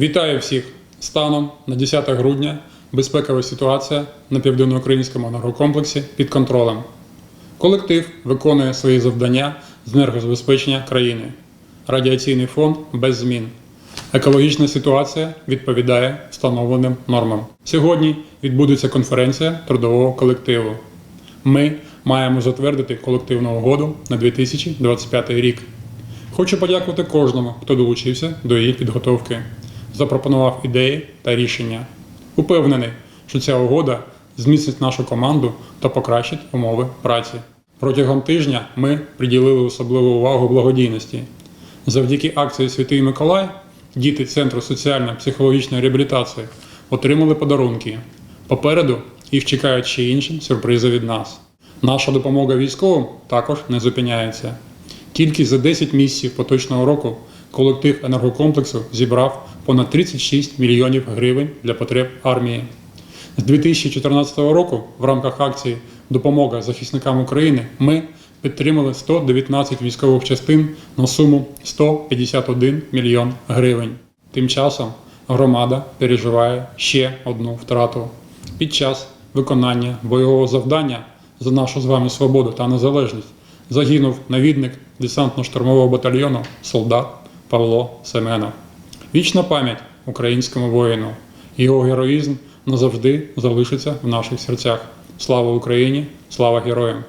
Вітаю всіх! Станом на 10 грудня безпекова ситуація на південноукраїнському енергокомплексі під контролем. Колектив виконує свої завдання з енергозабезпечення країни. Радіаційний фон без змін. Екологічна ситуація відповідає встановленим нормам. Сьогодні відбудеться конференція трудового колективу. Ми маємо затвердити колективну угоду на 2025 рік. Хочу подякувати кожному, хто долучився до її підготовки, запропонував ідеї та рішення. Упевнений, що ця угода зміцнить нашу команду та покращить умови праці. Протягом тижня ми приділили особливу увагу благодійності. Завдяки акції Святий Миколай діти Центру соціально-психологічної реабілітації отримали подарунки. Попереду їх чекають ще інші сюрпризи від нас. Наша допомога військовим також не зупиняється. Тільки за 10 місяців поточного року колектив енергокомплексу зібрав понад 36 мільйонів гривень для потреб армії. З 2014 року в рамках акції Допомога захисникам України ми підтримали 119 військових частин на суму 151 мільйон гривень. Тим часом громада переживає ще одну втрату. Під час виконання бойового завдання за нашу з вами свободу та незалежність загинув навідник десантно-штурмового батальйону солдат Павло Семенов. Вічна пам'ять українському воїну. Його героїзм назавжди залишиться в наших серцях. Слава Україні! Слава героям!